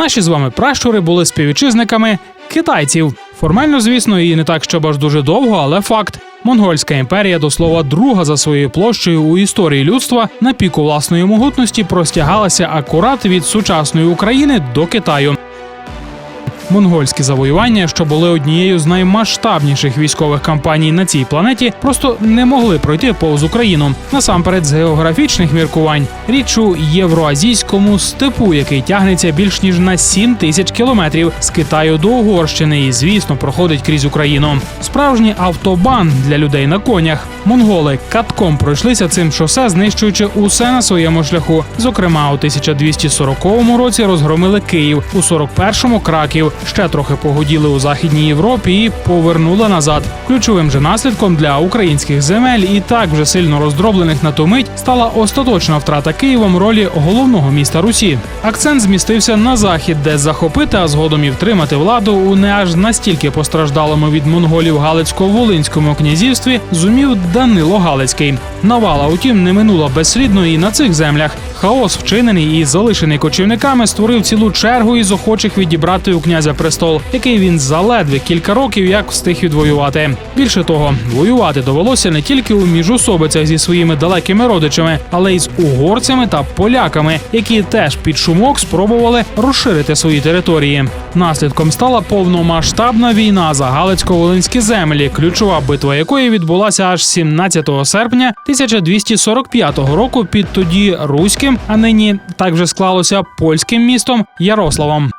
Наші з вами пращури були співвітчизниками китайців. Формально, звісно, і не так, щоб аж дуже довго, але факт. Монгольська імперія, до слова, друга за своєю площею у історії людства на піку власної могутності простягалася акурат від сучасної України до Китаю. Монгольські завоювання, що були однією з наймасштабніших військових кампаній на цій планеті, просто не могли пройти повз Україну. Насамперед, з географічних міркувань річ у євроазійському степу, який тягнеться більш ніж на 7 тисяч кілометрів з Китаю до Угорщини, і звісно проходить крізь Україну. Справжній автобан для людей на конях. Монголи катком пройшлися цим шосе, знищуючи усе на своєму шляху. Зокрема, у 1240 році розгромили Київ, у 41-му Краків. Ще трохи погоділи у західній Європі і повернули назад. Ключовим же наслідком для українських земель і так вже сильно роздроблених на ту мить стала остаточна втрата Києвом ролі головного міста Русі. Акцент змістився на захід, де захопити, а згодом і втримати владу у не аж настільки постраждалому від монголів Галицько-Волинському князівстві зумів Данило Галицький. Навала, утім, не минула безслідно і на цих землях. Хаос, вчинений і залишений кочівниками, створив цілу чергу із охочих відібрати у князя престол, який він заледве кілька років як встиг відвоювати. Більше того, воювати довелося не тільки у міжусобицях зі своїми далекими родичами, але й з угорцями та поляками, які теж під шумок спробували розширити свої території. Наслідком стала повномасштабна війна за Галицько-Волинські землі, ключова битва якої відбулася аж 17 серпня 1245 року під тоді руським, а нині так вже склалося польським містом Ярославом.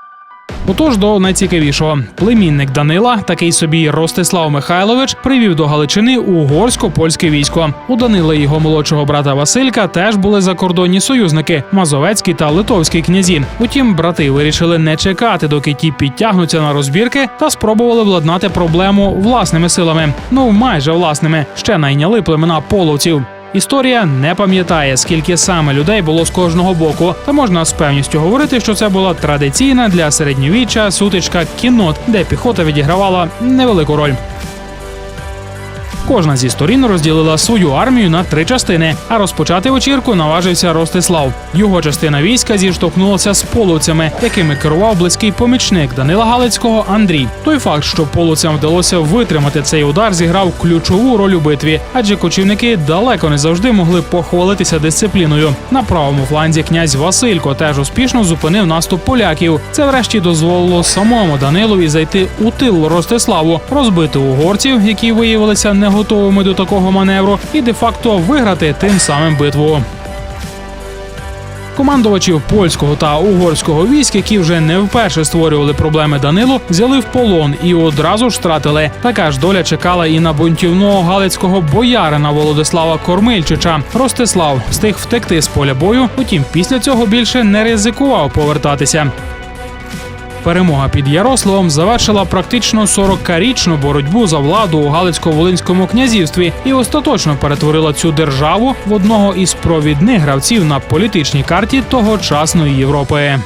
Отож до найцікавішого племінник Данила, такий собі Ростислав Михайлович, привів до Галичини угорсько-польське військо. У Данила його молодшого брата Василька теж були закордонні союзники Мазовецький та Литовський князі. Утім, брати вирішили не чекати, доки ті підтягнуться на розбірки, та спробували владнати проблему власними силами. Ну майже власними ще найняли племена половців. Історія не пам'ятає, скільки саме людей було з кожного боку, та можна з певністю говорити, що це була традиційна для середньовіччя сутичка кінот, де піхота відігравала невелику роль. Кожна зі сторін розділила свою армію на три частини, а розпочати вечірку наважився Ростислав. Його частина війська зіштовхнулася з половцями, якими керував близький помічник Данила Галицького Андрій. Той факт, що половцям вдалося витримати цей удар, зіграв ключову роль у битві, адже кочівники далеко не завжди могли похвалитися дисципліною. На правому фланзі князь Василько теж успішно зупинив наступ поляків. Це врешті дозволило самому Данилові зайти у тил Ростиславу, розбити угорців, які виявилися не готовими до такого маневру, і де-факто виграти тим самим битву. Командувачів польського та угорського військ, які вже не вперше створювали проблеми Данилу, взяли в полон і одразу ж втратили. Така ж доля чекала і на бунтівного галицького боярина Володислава Кормильчича. Ростислав встиг втекти з поля бою, утім після цього більше не ризикував повертатися. Перемога під Ярославом завершила практично 40-річну боротьбу за владу у Галицько-Волинському князівстві і остаточно перетворила цю державу в одного із провідних гравців на політичній карті тогочасної Європи.